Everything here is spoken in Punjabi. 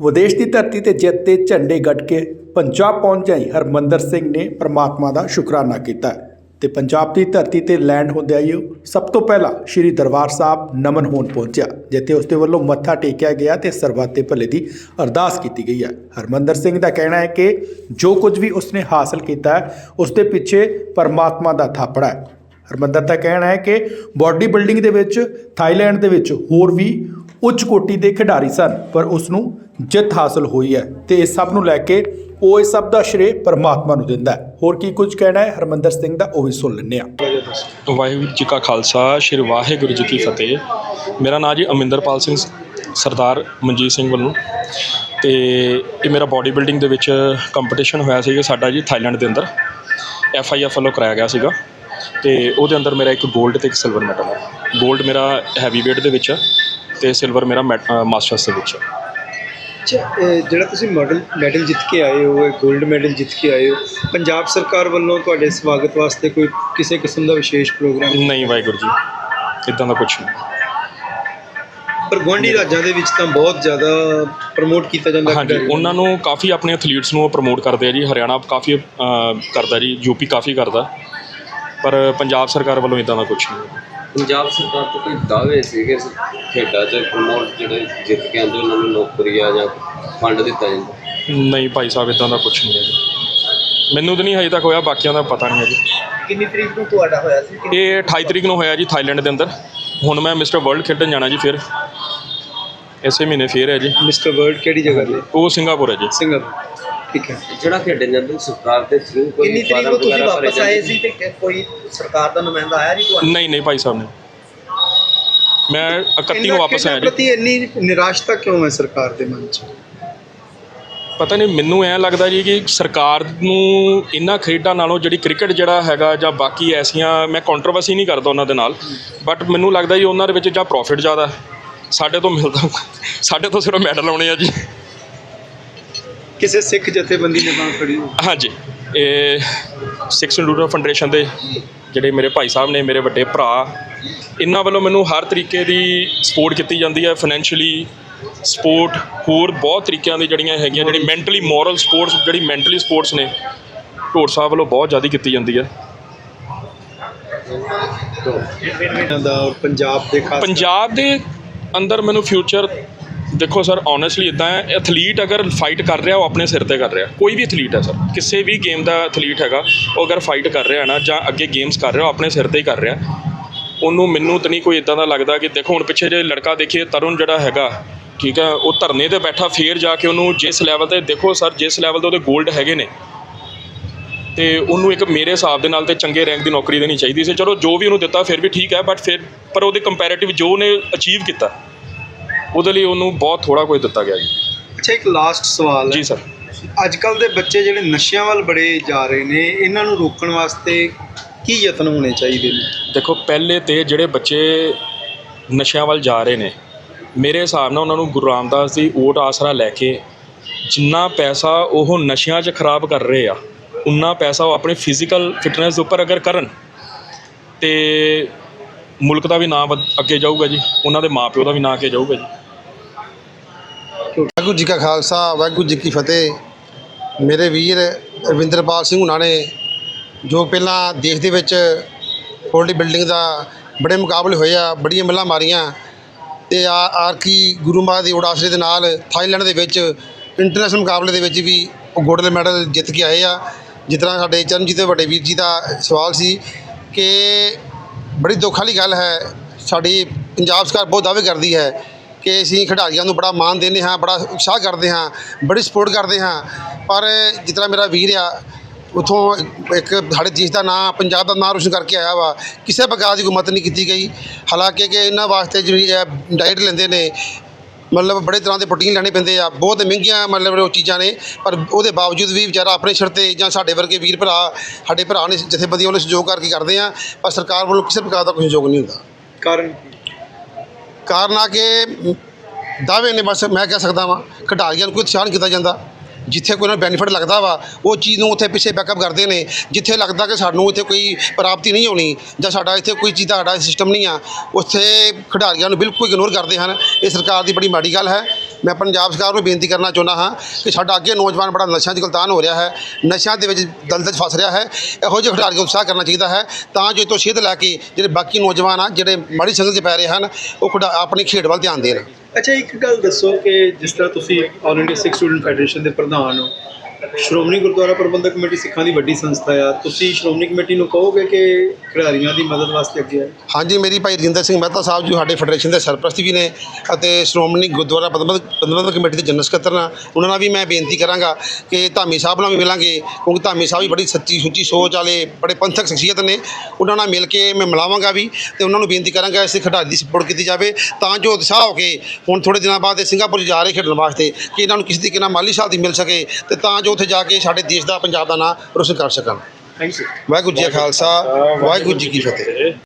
ਵਿਦੇਸ਼ ਦੀ ਧਰਤੀ ਤੇ ਜਿੱਤ 'ਤੇ ਝੰਡੇ ਗੱਡ ਕੇ ਪੰਜਾਬ ਪਹੁੰਚ ਜਾਈ ਹਰਮੰਦਰ ਸਿੰਘ ਨੇ ਪ੍ਰਮਾਤਮਾ ਦਾ ਸ਼ੁਕਰਾਨਾ ਕੀਤਾ। ਤੇ ਪੰਜਾਬ ਦੀ ਧਰਤੀ ਤੇ ਲੈਂਡ ਹੁੰਦਿਆਂ ਹੀ ਸਭ ਤੋਂ ਪਹਿਲਾਂ ਸ੍ਰੀ ਦਰਬਾਰ ਸਾਹਿਬ ਨਮਨ ਹੋਣ ਪਹੁੰਚਿਆ, ਜਿੱਥੇ ਉਸ ਦੇ ਵੱਲੋਂ ਮੱਥਾ ਟੇਕਿਆ ਗਿਆ ਤੇ ਸਰਬੱਤ ਦੇ ਭਲੇ ਦੀ ਅਰਦਾਸ ਕੀਤੀ ਗਈ ਹੈ। ਹਰਮੰਦਰ ਸਿੰਘ ਦਾ ਕਹਿਣਾ ਹੈ ਕਿ ਜੋ ਕੁਝ ਵੀ ਉਸਨੇ ਹਾਸਲ ਕੀਤਾ ਹੈ, ਉਸ ਦੇ ਪਿੱਛੇ ਪਰਮਾਤਮਾ ਦਾ ਥਾਪੜਾ ਹੈ। ਹਰਮੰਦਰ ਦਾ ਕਹਿਣਾ ਹੈ ਕਿ ਬਾਡੀ ਬਿਲਡਿੰਗ ਦੇ ਵਿੱਚ ਥਾਈਲੈਂਡ ਦੇ ਵਿੱਚ ਹੋਰ ਵੀ ਉੱਚ ਕੋਟੀ ਦੇ ਖਿਡਾਰੀ ਸਨ, ਪਰ ਉਸ ਨੂੰ ਜਿੱਤ ਹਾਸਲ ਹੋਈ ਹੈ ਤੇ ਇਸ ਸਭ ਨੂੰ ਲੈ ਕੇ ਉਹ ਇਸ ਸਭ ਦਾ ਸ਼੍ਰੇ ਪਰਮਾਤਮਾ ਨੂੰ ਦਿੰਦਾ ਹੈ। ਹੋਰ ਕੀ ਕੁਝ ਕਹਿਣਾ ਹੈ? ਹਰਮੰਦਰ ਸਿੰਘ ਦਾ ਉਹ ਵੀ ਸੁਣ ਲੈਂਦੇ ਹਾਂ। ਵਾਹਿਗੁਰੂ ਜੀ ਕਾ ਖਾਲਸਾ, ਸ਼੍ਰੀ ਵਾਹਿਗੁਰੂ ਜੀ ਕੀ ਫਤਿਹ। ਮੇਰਾ ਨਾਮ ਜੀ ਅਮਿੰਦਰਪਾਲ ਸਿੰਘ ਸਰਦਾਰ ਮਨਜੀਤ ਸਿੰਘ ਵੱਲੋਂ। ਤੇ ਇਹ ਮੇਰਾ ਬਾਡੀ ਬਿਲਡਿੰਗ ਦੇ ਵਿੱਚ ਕੰਪੀਟੀਸ਼ਨ ਹੋਇਆ ਸੀਗਾ ਸਾਡਾ ਜੀ ਥਾਈਲੈਂਡ ਦੇ ਅੰਦਰ। ਐਫ ਆਈ ਐਫ ਵੱਲੋਂ ਕਰਾਇਆ ਗਿਆ ਸੀਗਾ। ਤੇ ਉਹਦੇ ਅੰਦਰ ਮੇਰਾ ਇੱਕ 골ਡ ਤੇ ਇੱਕ ਸਿਲਵਰ ਮੈਡਲ ਹੈ। 골ਡ ਮੇਰਾ ਹੈਵੀ weight ਦੇ ਵਿੱਚ ਤੇ ਸਿਲਵਰ ਮੇਰਾ ਮਾਸਟਰਸ ਦੇ ਵਿੱਚ ਹੈ। ਜਿਹੜਾ ਤੁਸੀਂ ਮੈਡਲ ਮੈਡਲ ਜਿੱਤ ਕੇ ਆਏ ਹੋ 골ਡ ਮੈਡਲ ਜਿੱਤ ਕੇ ਆਏ ਹੋ ਪੰਜਾਬ ਸਰਕਾਰ ਵੱਲੋਂ ਤੁਹਾਡੇ ਸਵਾਗਤ ਵਾਸਤੇ ਕੋਈ ਕਿਸੇ ਕਿਸਮ ਦਾ ਵਿਸ਼ੇਸ਼ ਪ੍ਰੋਗਰਾਮ ਨਹੀਂ ਵਾਹਿਗੁਰੂ ਜੀ ਇਦਾਂ ਦਾ ਕੁਝ ਨਹੀਂ। ਪਰ ਗੁਆਂਢੀ ਰਾਜਾਂ ਦੇ ਵਿੱਚ ਤਾਂ ਬਹੁਤ ਜ਼ਿਆਦਾ ਪ੍ਰਮੋਟ ਕੀਤਾ ਜਾਂਦਾ ਹਾਂਜੀ। ਉਹਨਾਂ ਨੂੰ ਕਾਫੀ ਆਪਣੇ ਐਥਲੀਟਸ ਨੂੰ ਪ੍ਰਮੋਟ ਕਰਦੇ ਆ ਜੀ ਹਰਿਆਣਾ ਕਾਫੀ ਕਰਦਾ ਜੀ ਯੂਪੀ ਕਾਫੀ ਕਰਦਾ। ਪਰ ਪੰਜਾਬ ਸਰਕਾਰ ਵੱਲੋਂ ਇਦਾਂ ਦਾ ਕੁਝ ਨਹੀਂ। ਪੰਜਾਬ ਸਰਕਾਰ ਤੋਂ ਕੋਈ ਦਾਅਵੇ ਸੀਗੇ ਖੇਡਾਂ 'ਚ ਪ੍ਰਮੋਟ ਜਿਹੜੇ ਜਿੱਤ ਕੇ ਆਉਂਦੇ ਉਹਨਾਂ ਨੂੰ ਨੌਕਰੀਆਂ ਜਾਂ ਫੰਡ ਦਿੱਤਾ ਜਾਂਦਾ? ਨਹੀਂ ਭਾਈ ਸਾਹਿਬ ਇਦਾਂ ਦਾ ਕੁਝ ਨਹੀਂ ਹੈ ਜੀ। ਮੈਨੂੰ ਤਾਂ ਨਹੀਂ ਹਜੇ ਤੱਕ ਹੋਇਆ ਬਾਕੀਆਂ ਦਾ ਪਤਾ ਨਹੀਂ ਹੈ ਜੀ। ਕਿੰਨੀ ਤਰੀਕ ਨੂੰ ਤੁਹਾਡਾ ਹੋਇਆ ਸੀ? ਇਹ 28 ਤਰੀਕ ਨੂੰ ਹੋਇਆ ਜੀ ਥਾਈਲੈਂਡ ਦੇ ਅੰਦਰ। ਹੁਣ ਮੈਂ ਮਿਸਟਰ ਵਰਲਡ ਖੇਡਣ ਜਾਣਾ ਜੀ ਫਿਰ। ਇਸੇ ਮਹੀਨੇ ਫੇਰ ਹੈ ਜੀ। ਮਿਸਟਰ ਵਰਲਡ ਕਿਹੜੀ ਜਗ੍ਹਾ ਤੇ? ਉਹ ਸਿੰਗਾਪੁਰ ਹੈ ਜੀ। ਸਿੰਗਾਪੁਰ। ਠੀਕ ਹੈ। ਜਿਹੜਾ ਖੇਡਣ ਜਾਂਦੇ ਸਰਕਾਰ ਦੇ ਥਰੂ ਕੋਈ ਕਿੰਨੀ ਤਰੀਕ ਫਾਰਮ ਨੂੰ ਤੁਸੀਂ ਵਗੈਰਾ ਭਰੇ ਵਾਪਸ ਆਏ ਜਾਂਦੇ ਸੀ ਤੇ ਕਿ- ਕੋਈ ਸਰਕਾਰ ਦਾ ਨੁਮਾਇੰਦਾ ਆਇਆ ਜੀ ਤੁਹਾਨੂੰ ਨਹੀਂ ਨਹੀਂ ਭਾਈ ਸਾਹਿਬ ਨੇ। ਮੈਂ 31 ਨੂੰ ਇਹਨਾਂ ਵਾਪਸ ਖੇਡਾਂ ਆਇਆ ਜੀ। ਪ੍ਰਤੀ ਇੰਨੀ ਨਿਰਾਸ਼ਤਾ ਕਿਉਂ ਹੈ ਸਰਕਾਰ ਦੇ ਮਨ 'ਚ? ਪਤਾ ਨਹੀਂ ਮੈਨੂੰ ਐਂ ਲੱਗਦਾ ਜੀ ਕਿ ਸਰਕਾਰ ਨੂੰ ਇਹਨਾਂ ਖੇਡਾਂ ਨਾਲੋਂ ਜਿਹੜੀ ਕ੍ਰਿਕਟ ਜਿਹੜਾ ਹੈਗਾ ਜਾਂ ਬਾਕੀ ਐਸੀਆਂ ਮੈਂ ਕੰਟਰੋਵਰਸੀ ਨਹੀਂ ਕਰਦਾ ਉਹਨਾਂ ਦੇ ਨਾਲ ਬਟ ਮੈਨੂੰ ਲੱਗਦਾ ਜੀ ਉਹਨਾਂ ਦੇ ਵਿੱਚ ਜਾਂ ਪ੍ਰੋਫਿਟ ਜ਼ਿਆਦਾ ਹੈ। ਸਾਡੇ ਤੋਂ ਮਿਲਦਾ ਸਾਡੇ ਤੋਂ ਸਿਰਫ ਮੈਡਲ ਆਉਣੇ ਆ ਜੀ। ਕਿਸੇ ਸਿੱਖ ਜਥੇਬੰਦੀ ਨੇ ਬਾਂਹ ਫੜੀ ਹੋਈ। ਹਾਂਜੀ ਇਹ ਸਿਕਸ ਇੰਡੂਟਰ ਫਾਊਂਡੇਸ਼ਨ ਦੇ ਜਿਹੜੇ ਮੇਰੇ ਭਾਈ ਸਾਹਿਬ ਨੇ ਮੇਰੇ ਵੱਡੇ ਭਰਾ ਇਹਨਾਂ ਵੱਲੋਂ ਮੈਨੂੰ ਹਰ ਤਰੀਕੇ ਦੀ ਸਪੋਰਟ ਕੀਤੀ ਜਾਂਦੀ ਹੈ ਫਾਈਨੈਂਸ਼ੀਅਲੀ ਸਪੋਰਟ ਹੋਰ ਬਹੁਤ ਤਰੀਕਿਆਂ ਦੀ ਜਿਹੜੀਆਂ ਹੈਗੀਆਂ ਜਿਹੜੀ ਮੈਂਟਲੀ ਮੋਰਲ ਸਪੋਰਟਸ ਜਿਹੜੀ ਮੈਂਟਲੀ ਸਪੋਰਟਸ ਨੇ ਢੋਰ ਸਾਹਿਬ ਵੱਲੋਂ ਬਹੁਤ ਜ਼ਿਆਦਾ ਕੀਤੀ ਜਾਂਦੀ ਹੈ ਪੰਜਾਬ ਦੇ ਖਾਸ ਪੰਜਾਬ ਦੇ ਅੰਦਰ ਮੈਨੂੰ ਫਿਊਚਰ ਦੇਖੋ ਸਰ ਓਨੈਸਟਲੀ ਇਦਾਂ ਹੈ ਐਥਲੀਟ ਅਗਰ ਫਾਈਟ ਕਰ ਰਿਹਾ, ਉਹ ਆਪਣੇ ਸਿਰ ਤੇ ਕਰ ਰਿਹਾ। ਕੋਈ ਵੀ ਐਥਲੀਟ ਹੈ ਸਰ, ਕਿਸੇ ਵੀ ਗੇਮ ਦਾ ਐਥਲੀਟ ਹੈਗਾ, ਉਹ ਅਗਰ ਫਾਈਟ ਕਰ ਰਿਹਾ ਨਾ, ਜਾਂ ਅੱਗੇ ਗੇਮਸ ਕਰ ਰਿਹਾ, ਉਹ ਆਪਣੇ ਸਿਰ ਤੇ ਹੀ ਕਰ ਰਿਹਾ। ਉਹਨੂੰ ਮੈਨੂੰ ਤਾਂ ਨਹੀਂ ਕੋਈ ਇਦਾਂ ਦਾ ਲੱਗਦਾ ਕਿ ਦੇਖੋ, ਹੁਣ ਪਿੱਛੇ ਜੇ ਲੜਕਾ ਦੇਖੀਏ, ਤਰੁਣ ਜਿਹੜਾ ਹੈਗਾ, ਠੀਕ ਹੈ, ਉਹ ਧਰਨੇ ਤੇ ਬੈਠਾ, ਫੇਰ ਜਾ ਕੇ ਉਹਨੂੰ ਜਿਸ ਲੈਵਲ ਤੇ, ਦੇਖੋ ਸਰ, ਜਿਸ ਲੈਵਲ ਤੇ ਉਹਦੇ 골ਡ ਹੈਗੇ ਨੇ, ਤੇ ਉਹਨੂੰ ਇੱਕ ਮੇਰੇ ਹਿਸਾਬ ਦੇ ਨਾਲ ਤੇ ਚੰਗੇ ਰੈਂਕ ਦੀ ਨੌਕਰੀ ਦੇਣੀ ਚਾਹੀਦੀ ਸੀ। ਚਲੋ, ਜੋ ਵੀ ਉਹਨੂੰ ਦਿੱਤਾ, ਫਿਰ ਵੀ ਠੀਕ ਹੈ ਬਟ ਫਿਰ, ਪਰ ਉਹਦੇ ਕੰਪੈਰੀਟਿਵ ਜੋ ਉਹਨੇ ਅਚੀਵ ਕੀਤਾ ਉਹਦੇ ਲਈ ਉਹਨੂੰ ਬਹੁਤ ਥੋੜਾ ਕੁਝ ਦਿੱਤਾ ਗਿਆ ਜੀ। ਅੱਛਾ ਇੱਕ ਲਾਸਟ ਸਵਾਲ ਜੀ ਸਰ। ਅੱਜ ਕੱਲ ਦੇ ਬੱਚੇ ਜਿਹੜੇ ਨਸ਼ਿਆਂ ਵੱਲ ਬੜੇ ਜਾ ਰਹੇ ਨੇ ਇਹਨਾਂ ਨੂੰ ਰੋਕਣ ਵਾਸਤੇ ਕੀ ਯਤਨ ਹੋਣੇ ਚਾਹੀਦੇ ਨੇ? ਦੇਖੋ ਪਹਿਲੇ ਤੇ ਜਿਹੜੇ ਬੱਚੇ ਨਸ਼ਿਆਂ ਵੱਲ ਜਾ ਰਹੇ ਨੇ ਮੇਰੇ ਹਿਸਾਬ ਨਾਲ ਉਹਨਾਂ ਨੂੰ ਗੁਰੂ ਰਾਮਦਾਸ ਦੀ ਓਟ ਆਸਰਾ ਲੈ ਕੇ ਜਿੰਨਾ ਪੈਸਾ ਉਹ ਨਸ਼ਿਆਂ 'ਚ ਖਰਾਬ ਕਰ ਰਹੇ ਆ ਉਨਾ ਪੈਸਾ ਉਹ ਆਪਣੇ ਫਿਜ਼ੀਕਲ ਫਿਟਨੈਸ ਉੱਪਰ ਅਗਰ ਕਰਨ ਤੇ ਮੁਲਕ ਦਾ ਵੀ ਨਾਂ ਨਾਮ ਅੱਗੇ ਜਾਊਗਾ ਜੀ, ਉਹਨਾਂ ਦੇ ਮਾਪਿਓ ਦਾ ਵੀ ਨਾਂ ਅੱਗੇ ਜਾਊਗਾ ਜੀ। ਵਾਹਿਗੁਰੂ ਜੀ ਕਾ ਖਾਲਸਾ, ਵਾਹਿਗੁਰੂ ਜੀ ਕੀ ਫਤਿਹ। ਮੇਰੇ ਵੀਰ ਰਵਿੰਦਰਪਾਲ ਸਿੰਘ ਹੁਣਾਂ ਨੇ, ਜੋ ਪਹਿਲਾਂ ਦੇਸ਼ ਦੇ ਵਿੱਚ ਪੋਲਟਰੀ ਬਿਲਡਿੰਗ ਦਾ ਬੜੇ ਮੁਕਾਬਲੇ ਹੋਏ ਆ, ਬੜੀਆਂ ਮੱਲਾਂ ਮਾਰੀਆਂ, ਤੇ ਆ ਆਰ ਗੁਰੂ ਮਹਾਰਾਜ ਦੀ ਉਡਾਸਰੇ ਦੇ ਨਾਲ ਥਾਈਲੈਂਡ ਦੇ ਵਿੱਚ ਇੰਟਰਨੈਸ਼ਨਲ ਮੁਕਾਬਲੇ ਦੇ ਵਿੱਚ ਵੀ ਉਹ ਗੋਲਡ ਮੈਡਲ ਜਿੱਤ ਕੇ ਆਏ ਆ। ਜਿਸ ਤਰ੍ਹਾਂ ਸਾਡੇ ਚਰਨਜੀਤ ਦੇ ਵੱਡੇ ਵੀਰ ਜੀ ਦਾ ਸਵਾਲ ਸੀ ਕਿ ਬੜੀ ਦੁੱਖ ਵਾਲੀ ਗੱਲ ਹੈ। ਸਾਡੀ ਪੰਜਾਬ ਸਰਕਾਰ ਬਹੁਤ ਦਾਅਵੇ ਕਰਦੀ ਹੈ ਕਿ ਅਸੀਂ ਖਿਡਾਰੀਆਂ ਨੂੰ ਬੜਾ ਮਾਣ ਦਿੰਦੇ ਹਾਂ, ਬੜਾ ਉਤਸ਼ਾਹ ਕਰਦੇ ਹਾਂ, ਬੜੀ ਸਪੋਰਟ ਕਰਦੇ ਹਾਂ। ਪਰ ਜਿਸ ਤਰ੍ਹਾਂ ਮੇਰਾ ਵੀਰ ਆ, ਉਥੋਂ ਇੱਕ ਸਾਡੇ ਦੇਸ਼ ਦਾ ਨਾਂ, ਪੰਜਾਬ ਦਾ ਨਾਂ ਰੋਸ਼ਨ ਕਰਕੇ ਆਇਆ ਵਾ। ਕਿਸੇ ਪ੍ਰਕਾਰ ਦੀ ਕੋਈ ਨਹੀਂ ਕੀਤੀ ਗਈ। ਹਾਲਾਂਕਿ ਕਿ ਇਹਨਾਂ ਵਾਸਤੇ ਜਿਹੜੀ ਡਾਈਟ ਲੈਂਦੇ ਨੇ ਮਤਲਬ ਬੜੇ ਤਰ੍ਹਾਂ ਦੇ ਪ੍ਰੋਟੀਨ ਲੈਣੇ ਪੈਂਦੇ ਆ ਬਹੁਤ ਮਹਿੰਗੀਆਂ ਮਤਲਬ ਉਹ ਚੀਜ਼ਾਂ ਨੇ ਪਰ ਉਹਦੇ ਬਾਵਜੂਦ ਵੀ ਵਿਚਾਰਾ ਆਪਣੇ ਸਿਰ ਤੇ ਜਾਂ ਸਾਡੇ ਵਰਗੇ ਵੀਰ ਭਰਾ ਸਾਡੇ ਭਰਾ ਨੇ ਜਥੇਬੰਦੀਆਂ ਵੱਲੋਂ ਸਹਿਯੋਗ ਕਰਕੇ ਕਰਦੇ ਆ ਪਰ ਸਰਕਾਰ ਵੱਲੋਂ ਕਿਸੇ ਪ੍ਰਕਾਰ ਦਾ ਕੋਈ ਸਹਿਯੋਗ ਨਹੀਂ ਹੁੰਦਾ। ਕਾਰਨ ਕਾਰਨ ਆ ਕਿ ਦਾਅਵੇ ਨੇ ਬਸ ਮੈਂ ਕਹਿ ਸਕਦਾ ਵਾਂ ਖਿਡਾਰੀਆਂ ਨੂੰ ਕੋਈ ਉਤਸ਼ਾਹ ਨਹੀਂ ਕੀਤਾ ਜਾਂਦਾ। ਜਿੱਥੇ ਕੋਈ ਉਹਨਾਂ ਬੈਨੀਫਿਟ ਲੱਗਦਾ ਵਾ, ਉਹ ਚੀਜ਼ ਨੂੰ ਉੱਥੇ ਪਿੱਛੇ ਬੈਕਅਪ ਕਰਦੇ ਨੇ। ਜਿੱਥੇ ਲੱਗਦਾ ਕਿ ਸਾਨੂੰ ਇੱਥੇ ਕੋਈ ਪ੍ਰਾਪਤੀ ਨਹੀਂ ਹੋਣੀ ਜਾਂ ਸਾਡਾ ਇੱਥੇ ਕੋਈ ਚੀਜ਼ ਦਾ ਸਾਡਾ ਸਿਸਟਮ ਨਹੀਂ ਆ, ਉੱਥੇ ਖਿਡਾਰੀਆਂ ਨੂੰ ਬਿਲਕੁਲ ਇਗਨੋਰ ਕਰਦੇ ਹਨ। ਇਹ ਸਰਕਾਰ ਦੀ ਬੜੀ ਮਾੜੀ ਗੱਲ ਹੈ। ਮੈਂ ਪੰਜਾਬ ਸਰਕਾਰ ਨੂੰ ਬੇਨਤੀ ਕਰਨਾ ਚਾਹੁੰਦਾ ਹਾਂ ਕਿ ਸਾਡਾ ਅੱਗੇ ਨੌਜਵਾਨ ਬੜਾ ਨਸ਼ਿਆਂ 'ਚ ਗਲਤਾਨ ਹੋ ਰਿਹਾ ਹੈ, ਨਸ਼ਿਆਂ ਦੇ ਵਿੱਚ ਦਲਦਲ 'ਚ ਫਸ ਰਿਹਾ ਹੈ, ਇਹੋ ਜਿਹੇ ਖਿਡਾਰੀਆਂ ਨੂੰ ਉਤਸ਼ਾਹ ਕਰਨਾ ਚਾਹੀਦਾ ਹੈ ਤਾਂ ਜੋ ਇਹ ਤੋਂ ਸਿਹਤ ਲੈ ਕੇ ਜਿਹੜੇ ਬਾਕੀ ਨੌਜਵਾਨ ਆ, ਜਿਹੜੇ ਮਾੜੀ ਸੰਗਤ 'ਚ ਪੈ ਰਹੇ ਹਨ, ਉਹ ਖਿਡਾ- ਆਪਣੀ ਖੇਡ ਵੱਲ ਧਿਆਨ ਦੇਣ। ਅੱਛਾ, ਇੱਕ ਗੱਲ ਦੱਸੋ ਕਿ ਜਿਸ ਤਰ੍ਹਾਂ ਤੁਸੀਂ all India Sikh student federation ਦੇ ਪ੍ਰਧਾਨ ਹੋ ਸ਼੍ਰੋਮਣੀ ਗੁਰਦੁਆਰਾ ਪ੍ਰਬੰਧਕ ਕਮੇਟੀ ਸਿੱਖਾਂ ਦੀ ਵੱਡੀ ਸੰਸਥਾ ਆ। ਤੁਸੀਂ ਸ਼੍ਰੋਮਣੀ ਕਮੇਟੀ ਨੂੰ ਕਹੋਗੇ ਕਿ ਖਿਡਾਰੀਆਂ ਦੀ ਮਦਦ ਵਾਸਤੇ ਅੱਗੇ ਆਏ? ਹਾਂਜੀ, ਮੇਰੀ ਭਾਈ ਰਜਿੰਦਰ ਸਿੰਘ ਮਹਿਤਾ ਸਾਹਿਬ ਜੀ, ਸਾਡੇ ਫੈਡਰੇਸ਼ਨ ਦੇ ਸਰਪ੍ਰਸਤ ਵੀ ਨੇ ਅਤੇ ਸ਼੍ਰੋਮਣੀ ਗੁਰਦੁਆਰਾ ਪ੍ਰਬੰਧਕ ਕਮੇਟੀ ਦੇ ਜਨਰਲ ਸਕੱਤਰ ਨੇ ਉਹਨਾਂ ਨਾਲ ਵੀ ਮੈਂ ਬੇਨਤੀ ਕਰਾਂਗਾ ਕਿ ਧਾਮੀ ਸਾਹਿਬ ਨਾਲ ਵੀ ਮਿਲਾਂਗੇ, ਕਿਉਂਕਿ ਧਾਮੀ ਸਾਹਿਬ ਵੀ ਬੜੀ ਸੱਚੀ ਸੁੱਚੀ ਸੋਚ ਵਾਲੇ, ਬੜੇ ਪੰਥਕ ਸ਼ਖਸੀਅਤ ਨੇ। ਉਹਨਾਂ ਨਾਲ ਮਿਲ ਕੇ ਮੈਂ ਮਿਲਾਵਾਂਗਾ ਵੀ ਤੇ ਉਹਨਾਂ ਨੂੰ ਬੇਨਤੀ ਕਰਾਂਗਾ ਇਸ ਖਿਡਾਰੀ ਦੀ ਸਪੋਰਟ ਕੀਤੀ ਜਾਵੇ। ਤਾਂ ਜੋ ਉਤਸ਼ਾਹ ਹੋ ਕੇ ਹੁਣ ਥੋੜੇ ਦਿਨਾਂ ਬਾਅਦ ਇਹ ਸਿੰਗਾਪੁਰ ਜਾ ਰਹੇ ਖੇਡਣ ਵਾਸਤੇ ਕਿ ਇਹਨਾਂ ਨੂੰ ਕਿਸੇ ਤਰੀਕੇ ਨਾਲ ਮਾਲੀ ਸਹਾਇਤਾ ਮਿਲ ਸਕੇ ਤੇ ਤਾਂ ਜੋ ਉੱਥੇ ਜਾ ਕੇ ਸਾਡੇ ਦੇਸ਼ ਦਾ ਪੰਜਾਬ ਦਾ ਨਾਂ ਰੋਸ਼ਨ ਕਰ ਸਕਣ। ਵਾਹਿਗੁਰੂ ਜੀ ਕਾ ਖਾਲਸਾ ਵਾਹਿਗੁਰੂ ਜੀ ਕੀ ਫਤਿਹ।